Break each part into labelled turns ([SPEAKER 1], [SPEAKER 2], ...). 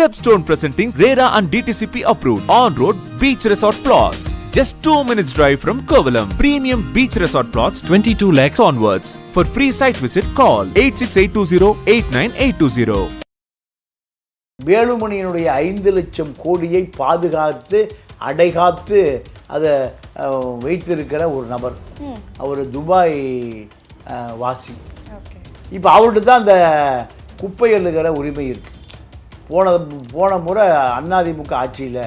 [SPEAKER 1] Stepstone presenting RERA and DTCP approved on-road beach resort plots. Just 2 minutes drive from Kovalam. Premium beach resort plots 22 lakhs onwards. For free site visit call 86820
[SPEAKER 2] வேலுமணியினுடைய ஐந்து லட்சம் கோடியை பாதுகாத்து அடைகாத்து அதை வைத்திருக்கிற ஒரு நபர் அவர் துபாய் வாசி
[SPEAKER 3] ஓகே
[SPEAKER 2] இப்போ அவர்கிட்ட தான் அந்த குப்பை எள்ளுகிற உரிமை இருக்கு போன போன முறை அதிமுக ஆட்சியில்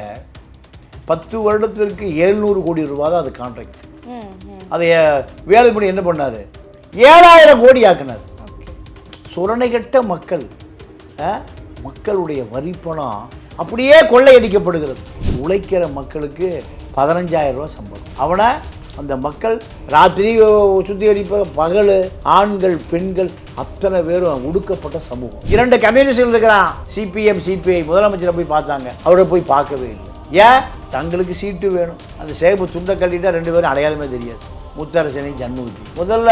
[SPEAKER 2] பத்து வருடத்திற்கு எழுநூறு கோடி ரூபா தான் அது கான்ட்ராக்ட் அதை வேலுமணி என்ன பண்ணார்? ஏழாயிரம் கோடி ஆக்குனார். சுரணைகட்ட மக்கள் மக்களுடைய வரிப்பணம் அப்படியே கொள்ளையடிக்கப்படுகிறது. உழைக்கிற மக்களுக்கு பதினஞ்சாயிரம் ரூபாய் சம்பளம். அவனை அந்த மக்கள் ராத்திரி சுத்திகரிப்ப பகல் ஆண்கள் பெண்கள் அத்தனை பேரும் ஒடுக்கப்பட்ட சமூகம். இரண்டு கம்யூனிஸ்டுகள் இருக்கிறான். சிபிஎம் சிபிஐ முதலமைச்சரை போய் பார்த்தாங்க. அவரை போய் பார்க்கவே இல்லை. ஏன்? தங்களுக்கு சீட்டு வேணும். அந்த சேப்பு துண்டை கட்டிட்டா ரெண்டு பேரும் அடையாளமே தெரியாது. முத்தரசனை ஜன்முகி முதல்ல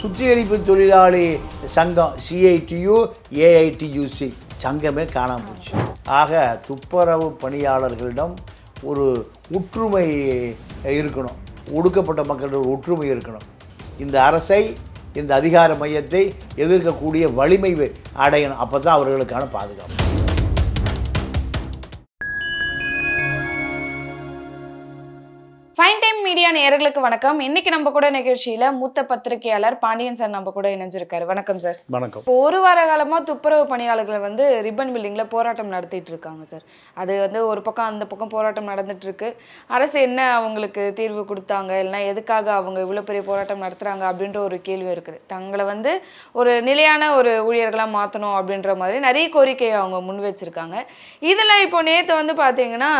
[SPEAKER 2] சுத்திகரிப்பு தொழிலாளி சங்கம் சிஐடியு ஏஐடியூசி சங்கமே காணாம போச்சு. ஆக துப்புரவு பணியாளர்களிடம் ஒரு ஒற்றுமை இருக்கணும். ஒடுக்கப்பட்ட மக்களோட ஒரு ஒற்றுமை இருக்கணும். இந்த அரசை இந்த அதிகார மையத்தை எதிர்க்கக்கூடிய வலிமை அடையணும். அப்போ தான் அவர்களுக்கான பாதுகாப்பு.
[SPEAKER 3] மீடியா நேயர்களுக்கு வணக்கம். இன்னைக்கு நம்ம கூட நிகழ்ச்சியில மூத்த பத்திரிகையாளர் பாண்டியன் சார் நம்ம கூட இணைஞ்சிருக்காரு. வணக்கம் சார்.
[SPEAKER 2] வணக்கம்.
[SPEAKER 3] ஒரு வார காலமா துப்புரவு பணியாளர்கள் வந்து ரிப்பன் பில்டிங்ல போராட்டம் நடத்திட்டு இருக்காங்க சார். அது வந்து ஒரு பக்கம் அந்த பக்கம் போராட்டம் நடந்துட்டு இருக்கு. அரசு என்ன அவங்களுக்கு தீர்வு கொடுத்தாங்க? இல்லைன்னா எதுக்காக அவங்க இவ்வளவு பெரிய போராட்டம் நடத்துறாங்க அப்படின்ற ஒரு கேள்வி இருக்குது. தங்களை வந்து ஒரு நிலையான ஒரு ஊழியர்களா மாத்தணும் அப்படின்ற மாதிரி நிறைய கோரிக்கையை அவங்க முன் வச்சிருக்காங்க. இதுல இப்போ நேத்து வந்து பாத்தீங்கன்னா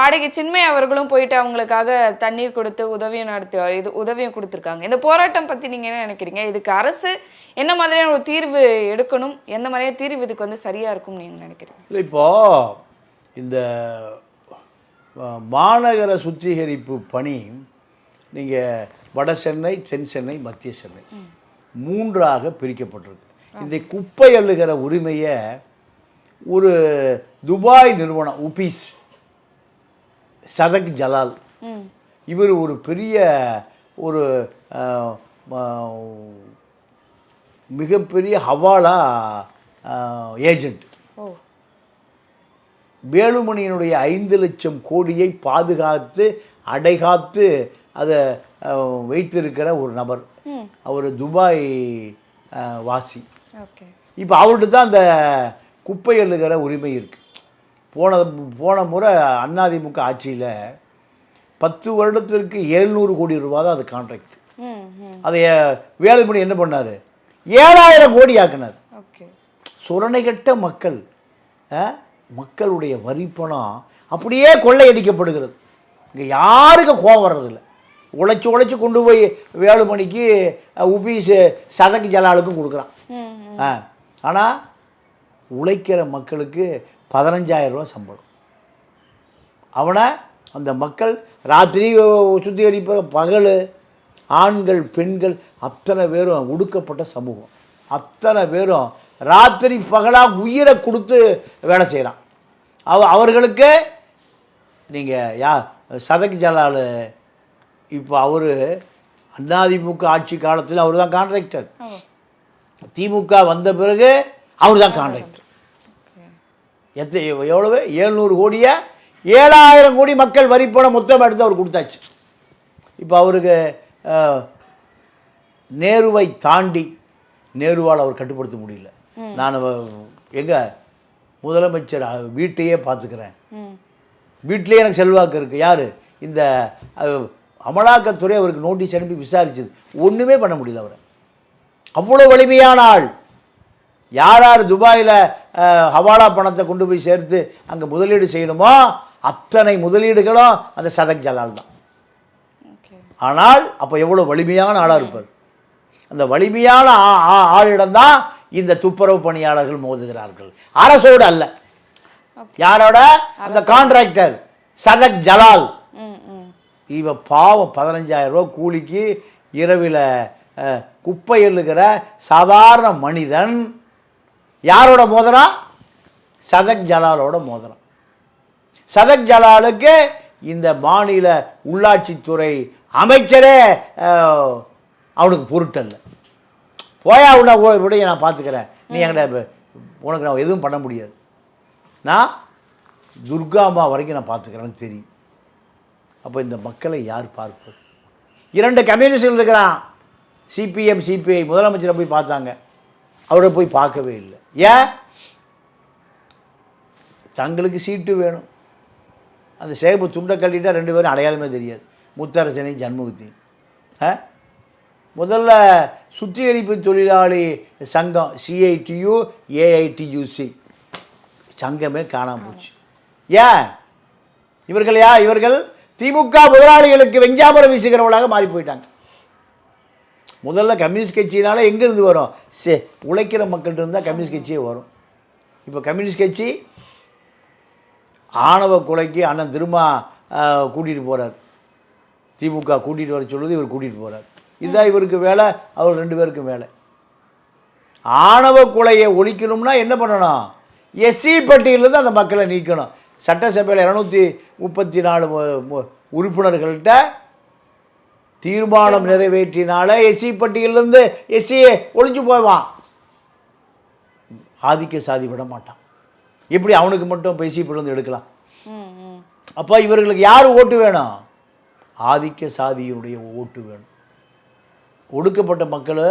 [SPEAKER 3] பாடகி சின்மை அவர்களும் போயிட்டு அவங்களுக்காக தண்ணீர் கொடுத்து உதவியும் நடத்தி இது உதவியும் கொடுத்துருக்காங்க. இந்த போராட்டம் பத்தி நீங்க என்ன நினைக்கிறீங்க? இதுக்கு அரசு என்ன மாதிரியான ஒரு தீர்வு எடுக்கணும்? எந்த மாதிரியான தீர்வு இதுக்கு வந்து சரியா இருக்கும் நீங்க நினைக்கிறீங்க?
[SPEAKER 2] இல்லை இப்போ இந்த மாநகர சுத்திகரிப்பு பணி நீங்கள் வட சென்னை தென் சென்னை மத்திய சென்னை மூன்றாக பிரிக்கப்பட்டிருக்கு. இந்த குப்பை அள்ளுகிற உரிமையை ஒரு துபாய் நிறுவனம் உபீஸ் சதக் ஜலால் இவர் ஒரு பெரிய ஒரு மிகப்பெரிய ஹவாலா ஏஜென்ட்.
[SPEAKER 3] ஓ.
[SPEAKER 2] வேலுமணியினுடைய ஐந்து லட்சம் கோடியை பாதுகாத்து அடைகாத்து அதை வைத்திருக்கிற ஒரு நபர். அவர் துபாய் வாசி.
[SPEAKER 3] ஓகே.
[SPEAKER 2] இப்போ அவர்கிட்ட தான் அந்த குப்பை எள்ளுகிற உரிமை இருக்கு. போன போன முறை அதிமுக ஆட்சியில் பத்து வருடத்திற்கு எழுநூறு கோடி ரூபா தான் அது கான்ட்ராக்ட் அதை வேலுமணி என்ன பண்ணார்? ஏழாயிரம் கோடி ஆக்குனார். சுரணைகட்ட மக்கள் மக்களுடைய வரிப்பணம் அப்படியே கொள்ளையடிக்கப்படுகிறது. இங்கே யாருக்கும் கோவம் வர்றதில்ல. உழைச்சி உழைச்சி கொண்டு போய் வேலுமணிக்கு உபீஸ் சதக்கு ஜலாலுக்கும் கொடுக்குறான். ஆ ஆனால் உழைக்கிற மக்களுக்கு பதினஞ்சாயிரம் ரூபா சம்பளம். அவனை அந்த மக்கள் ராத்திரி சுத்திகரிப்ப பகல் ஆண்கள் பெண்கள் அத்தனை பேரும் ஒடுக்கப்பட்ட சமூகம். அத்தனை பேரும் ராத்திரி பகலாக உயிரை கொடுத்து வேலை செய்கிறான் அவ அவர்களுக்கு நீங்கள் யா சதக் ஜலால் இப்போ அவர் அதிமுக ஆட்சி காலத்தில் அவர் தான் கான்ட்ராக்டர் திமுக வந்த பிறகு அவர் தான் கான்ட்ராக்டர் எத்த எவ்வளவு? ஏழ்நூறு கோடியை? ஏழாயிரம் கோடி மக்கள் வரிப்பணம் மொத்தம் எடுத்து அவர் கொடுத்தாச்சு. இப்போ அவருக்கு நேருவை தாண்டி நேருவால் அவர் கட்டுப்படுத்த முடியல. நான் எங்க முதலமைச்சர் வீட்டையே பார்த்துக்கிறேன்.
[SPEAKER 3] ம்.
[SPEAKER 2] வீட்டிலேயே எனக்கு செல்வாக்கு இருக்குது யார்? இந்த அமலாக்கத்துறை அவருக்கு நோட்டீஸ் அனுப்பி விசாரிச்சது. ஒன்றுமே பண்ண முடியல அவரை. அவ்வளோ வலிமையான ஆள். யார் யார் துபாயில் ஹவாலா பணத்தை கொண்டு போய் சேர்த்து அங்கே முதலீடு செய்யணுமோ அத்தனை முதலீடுகளும் அந்த சதக் ஜலால் தான். ஆனால் அப்போ எவ்வளோ வலிமையான ஆளாக இருப்பார்? அந்த வலிமையான ஆளிடம்தான் இந்த துப்புரவு பணியாளர்கள் மோதுகிறார்கள். அரசோடு அல்ல. யாரோட? அந்த கான்ட்ராக்டர் சதக் ஜலால். இவ பாவம் பதினஞ்சாயிரம் ரூபா கூலிக்கு இரவில் குப்பை எள்ளுகிற சாதாரண மனிதன் யாரோட மோதிரம் சதக் ஜலாலோட மோதிரம் சதக் ஜலாலுக்கு இந்த மாநில உள்ளாட்சித்துறை அமைச்சரே அவனுக்கு பொருட்டல்ல. போயா உன்னை விடைய நான் பார்த்துக்கிறேன் நீ என்கிட்ட உனக்கு நான் எதுவும் பண்ண முடியாது. நான் துர்காமா வரைக்கும் நான் பார்த்துக்கிறேன்னு தெரியும். அப்போ இந்த மக்களை யார் பார்ப்பது? இரண்டு கம்யூனிஸ்டுகள் இருக்கிறான். சிபிஎம் சிபிஐ முதலமைச்சரை போய் பார்த்தாங்க. அவரை போய் பார்க்கவே இல்லை. ஏன்? தங்களுக்கு சீட்டு வேணும். அந்த சேப்பு துண்டை கட்டிட்டால் ரெண்டு பேரும் அடையாளமே தெரியாது. முத்தரசனையும் ஜன்முகத்தையும் ஆ? முதல்ல சுத்திகரிப்பு தொழிலாளி சங்கம் சிஐடியு ஏஐடியூசி சங்கமே காணாம போச்சு. ஏன்? இவர்கள் யா இவர்கள் திமுக முதலாளிகளுக்கு வெஞ்சாமரம் வீசுகிறவர்களாக மாறி போயிட்டாங்க. முதல்ல கம்யூனிஸ்ட் கட்சியினால எங்கேருந்து வரும்? சே உழைக்கிற மக்கள்கிட்ட இருந்தால் கம்யூனிஸ்ட் கட்சியே வரும். இப்போ கம்யூனிஸ்ட் கட்சி ஆணவ கொலைக்கு அண்ணன் திருமா கூட்டிகிட்டு போகிறார் திமுக கூட்டிகிட்டு வர சொல்லுது இவர் கூட்டிகிட்டு போகிறார் இதுதான் இவருக்கு வேலை அவர் ரெண்டு பேருக்கும் வேலை. ஆணவ கொலையை ஒழிக்கணும்னா என்ன பண்ணணும்? எஸ்சி பட்டியலிருந்து அந்த மக்களை நீக்கணும். சட்டசபையில் இரநூத்தி முப்பத்தி நாலு உறுப்பினர்கள்ட்ட தீர்மானம் நிறைவேற்றினால எஸ்சி பட்டியலிருந்து எஸ்சியை ஒழிஞ்சு போவான். ஆதிக்க சாதி விட மாட்டான். எப்படி அவனுக்கு மட்டும் எஸ்சி பட்டியலிருந்து எடுக்கலாம். அப்போ இவர்களுக்கு யார் ஓட்டு வேணும்? ஆதிக்க சாதியினுடைய ஓட்டு வேணும். ஒடுக்கப்பட்ட மக்கள்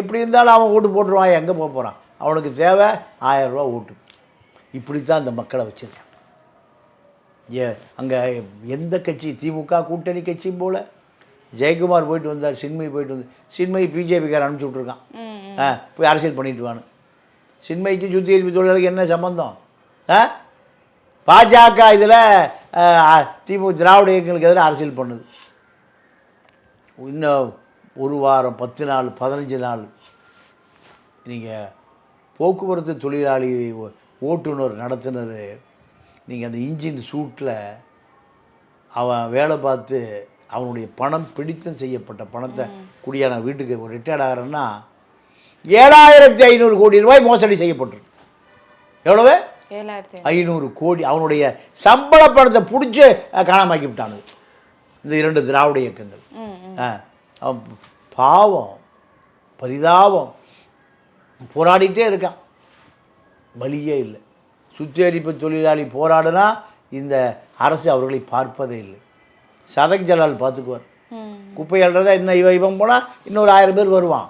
[SPEAKER 2] எப்படி இருந்தாலும் அவன் ஓட்டு போட்டுருவான் எங்கே போக போகிறான் அவனுக்கு தேவை ஆயிரம் ரூபா ஓட்டு. இப்படித்தான் இந்த மக்களை வச்சிருக்கான் ஏ அங்கே எந்த கட்சி? திமுக கூட்டணி கட்சியும் போல. ஜெயக்குமார் போயிட்டு வந்தார் சின்மயி போயிட்டு வந்து சின்மயி பிஜேபிக்கார அனுப்பிச்சி விட்ருக்கான் போய் அரசியல் பண்ணிட்டு வான்னு. சின்மைக்கு சுத்திகரிப்பு தொழிலாளருக்கு என்ன சம்பந்தம்? ஆ பாஜக இதில் திமுக திராவிட இயக்கங்களுக்கு எதிராக அரசியல் பண்ணுது. இன்னும் ஒரு வாரம் பத்து நாள் பதினஞ்சு நாள் நீங்கள் போக்குவரத்து தொழிலாளி ஓட்டுநர் நடத்துனர் நீங்கள் அந்த இன்ஜின் சூட்டில் அவன் வேலை பார்த்து அவனுடைய பணம் பிடித்தம் செய்யப்பட்ட பணத்தை குடியான வீட்டுக்கு ரிட்டையர்ட் ஆகிறன்னா ஏழாயிரத்தி ஐநூறு கோடி ரூபாய் மோசடி செய்யப்பட்டிருக்கு. எவ்வளவு? ஐநூறு. கோடி அவனுடைய சம்பள பணத்தை பிடிச்சி காணாமாக்கி விட்டானுங்க இந்த இரண்டு திராவிட இயக்கங்கள். அவன் பாவம் பரிதாபம். போராடிட்டே இருக்கான். வழியே இல்லை. சுத்திகரிப்பு தொழிலாளி போராடுனா இந்த அரசு அவர்களை பார்ப்பதே இல்லை. சதக் ஜலால் பார்த்துக்குவார் குப்பை அள்ளுறதா இன்னும் இவன் இவன் போனால் இன்னொரு ஆயிரம் பேர் வருவான்.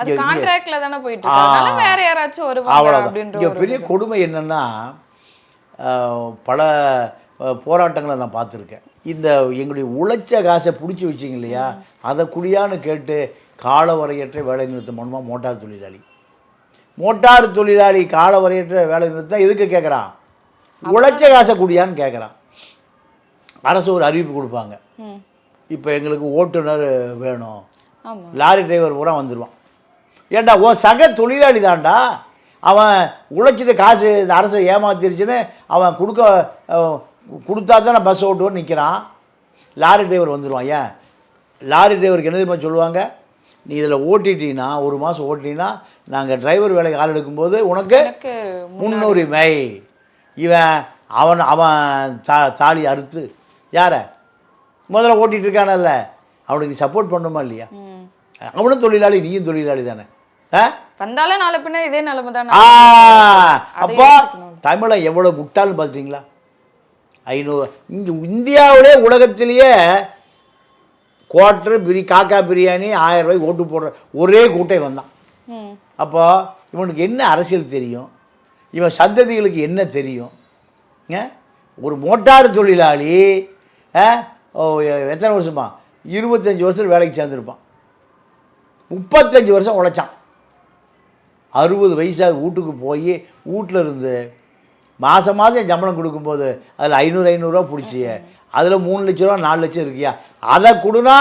[SPEAKER 3] அது கான்ட்ராக்ட்ல தானே போயிட்டு இருக்கு வேற யாராச்சும் வருவாங்க அப்படின்ற
[SPEAKER 2] பெரிய கொடுமை என்னன்னா பல போராட்டங்களை நான் பார்த்துருக்கேன். இந்த எங்களுடைய உழைச்ச காசை பிடிச்சி வச்சிங்க இல்லையா? அதை குடியான்னு கேட்டு காலவரையற்ற வேலை நிறுத்தம் பண்ணுமா மோட்டார் தொழிலாளி? மோட்டார் தொழிலாளி காலவரையற்ற வேலை நிறுத்தம் எதுக்கு கேட்குறான் உழைச்ச காசை குடியான்னு கேட்குறான் அரசு ஒரு அறிவிப்பு கொடுப்பாங்க. இப்போ எங்களுக்கு ஓட்டுநர் வேணும். லாரி டிரைவர் பூரா வந்துடுவான் ஏண்டா ஓ சக தொழிலாளி தான்டா. அவன் உழைச்சது காசு இந்த அரசை ஏமாத்திருச்சுன்னு அவன் கொடுக்க கொடுத்தா தான் பஸ் ஓட்டுவேன்னு நிற்கிறான் லாரி டிரைவர் வந்துடுவான் ஏன்? லாரி டிரைவருக்கு என்ன தெரியுமா சொல்லுவாங்க? நீ இதில் ஓட்டிட்டீங்கன்னா ஒரு மாதம் ஓட்டினா நாங்கள் டிரைவர் வேலைக்கு ஆள் எடுக்கும்போது உனக்கு முன்னுரிமை இவன் அவன் அவன் தா தாலி அறுத்து. யாரை? முதல்ல ஓட்டிகிட்டு இருக்கானல்ல. அவனுக்கு நீ சப்போர்ட் பண்ணுமா இல்லையா? அவனும் தொழிலாளி நீயும் தொழிலாளி தானே.
[SPEAKER 3] வந்தாலும் நாளை பின்ன இதே நிலைமை தானே.
[SPEAKER 2] அப்போ. தமிழன் எவ்வளோ முட்டாள்னு பார்த்துட்டீங்களா? ஐநூறு இங்கே இந்தியாவிலே உலகத்திலேயே குவார்ட்ரு பிரி காக்கா பிரியாணி ஆயிரம் ரூபாய்க்கு ஓட்டு போடுற ஒரே கூட்டை வந்தான் அப்போ இவனுக்கு என்ன அரசியல் தெரியும்? இவன் சந்ததிகளுக்கு என்ன தெரியும்? ஒரு மோட்டார் தொழிலாளி எத்தனை வருஷமா? இருபத்தஞ்சி வருஷம் வேலைக்கு சேர்ந்துருப்பான். முப்பத்தஞ்சு வருஷம் உழைச்சான். அறுபது வயசாக வீட்டுக்கு போய் வீட்டில் இருந்து மாதம் மாதம் சம்பளம் கொடுக்கும்போது அதில் ஐநூறு ஐநூறுரூவா பிடிச்சிய. அதில் மூணு லட்ச ரூபா நாலு லட்சம் இருக்கியா? அதை கொடுனா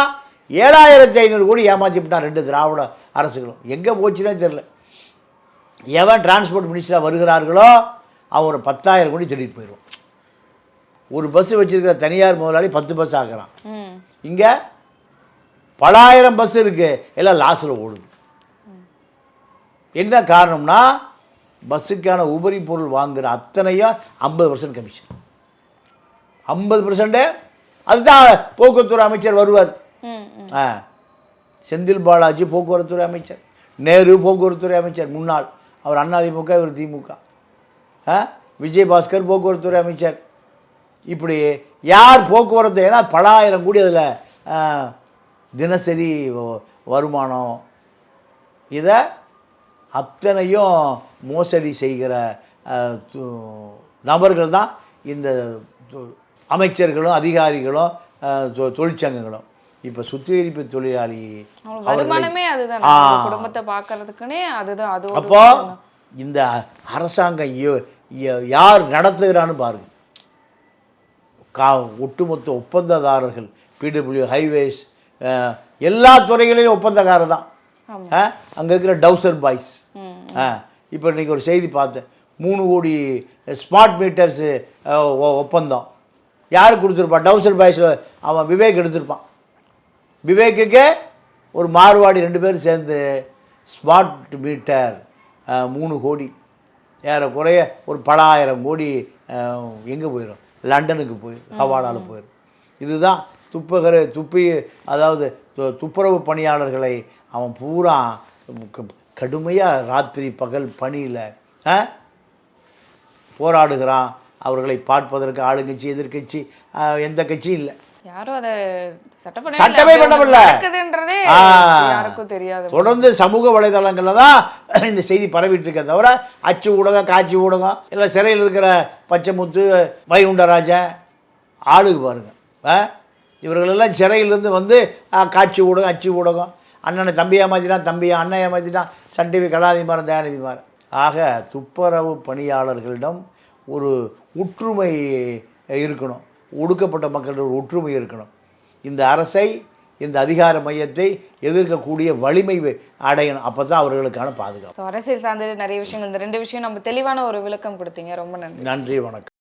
[SPEAKER 2] ஏழாயிரத்தி ஐநூறு கோடி ஏமாற்றி விட்டான் ரெண்டு திராவிட அரசுகளும். எங்கே போச்சுன்னே தெரில எவன் டிரான்ஸ்போர்ட் மினிஸ்டராக வருகிறார்களோ அவன் ஒரு பத்தாயிரம் கோடி திருடிட்டு போயிடுவான். ஒரு பஸ் வச்சிருக்கிற தனியார் முதலாளி பத்து பஸ் ஆக்குறான்.
[SPEAKER 3] ம்.
[SPEAKER 2] இங்கே பலாயிரம் பஸ் இருக்கு. எல்லாம் லாஸில் ஓடுது. என்ன காரணம்னா பஸ்ஸுக்கான உபரி பொருள் வாங்குற அத்தனையும் ஐம்பது பர்சன்ட் கமிஷன் ஐம்பது பர்சன்ட்டு அதுதான் போக்குவரத்துறை அமைச்சர் வருவார். ஆ. செந்தில் பாலாஜி போக்குவரத்துறை அமைச்சர். நேரு போக்குவரத்துறை அமைச்சர் முன்னாள். அவர் அதிமுக இவர் திமுக. ஆ? விஜயபாஸ்கர் போக்குவரத்துறை அமைச்சர். இப்படி யார் போக்குவரத்து ஏன்னா பல ஆயிரம் கோடி அதில் தினசரி வருமானம். இதை அத்தனையும் மோசடி செய்கிற நபர்கள் தான் இந்த அமைச்சர்களும் அதிகாரிகளும் தொழிற்சங்கங்களும். இப்போ சுத்திகரிப்பு தொழிலாளி
[SPEAKER 3] வருமானமே அதுதான். குடும்பத்தை பார்க்கறதுக்குனே அதுதான். அது
[SPEAKER 2] அப்போ. இந்த அரசாங்கம் யார் நடத்துகிறான்னு பாருங்க. கா ஒட்டுமொத்த ஒப்பந்ததாரர்கள் பிடபிள்யூ ஹைவேஸ் எல்லா துறைகளிலும் ஒப்பந்தக்காரர் தான். அங்கே இருக்கிற டவுசர் பாய்ஸ். இப்போ இன்னைக்கு ஒரு செய்தி பார்த்தேன். மூணு கோடி ஸ்மார்ட் மீட்டர்ஸு ஒப்பந்தம். யார் கொடுத்துருப்பா? டவுசர் பாய்ஸ் அவன் விவேக் எடுத்திருப்பான். விவேக்குக்கு ஒரு மார்வாடி ரெண்டு பேரும் சேர்ந்து ஸ்மார்ட் மீட்டர் மூணு கோடி. ஏறக்குறைய ஒரு பல ஆயிரம் கோடி எங்கே போயிடும் லண்டனுக்கு போயிடும் ஹவாலாவில் போயிடும் இதுதான் துப்பகர துப்பி அதாவது துப்புரவு பணியாளர்களை அவன் பூரா கடுமையாக ராத்திரி பகல் பணியில் போராடுகிறான். அவர்களை பார்ப்பதற்கு ஆளுங்கட்சி எதிர்க்கட்சி அஹ், எந்த கட்சியும் இல்லை.
[SPEAKER 3] யாரும் அதை
[SPEAKER 2] சட்டமே பண்ணவில்ல. தொடர்ந்து சமூக வலைதளங்களில் தான் இந்த செய்தி பரவிட்டு இருக்கே தவிர அச்சு ஊடகம் காட்சி ஊடகம் இல்லை சிறையில் இருக்கிற பச்சைமுத்து வைகுண்டராஜன் ஆளுக்கு பாருங்க ஆ? இவர்களெல்லாம் சிறையிலேருந்து வந்து காட்சி ஊடகம் அச்சு ஊடகம். அண்ணனை தம்பி ஏமாத்திட்டான் தம்பியை அண்ணன் ஏமாத்திட்டான் சன் டிவி கலாநிதிமாரன் தயாநிதிமாரன் ஆக துப்புரவு பணியாளர்களிடம் ஒரு ஒற்றுமை இருக்கணும். ஒடுக்கப்பட்ட மக்களிடம் ஒரு ஒற்றுமை இருக்கணும். இந்த அரசை இந்த அதிகார மையத்தை எதிர்க்கக்கூடிய வலிமை அடையணும். அப்போ தான் அவர்களுக்கான பாதுகாப்பு.
[SPEAKER 3] அரசியல் சார்ந்த நிறைய விஷயங்கள். இந்த ரெண்டு விஷயம் நம்ம தெளிவான ஒரு விளக்கம் கொடுத்தீங்க. ரொம்ப நன்றி.
[SPEAKER 2] நன்றி வணக்கம்.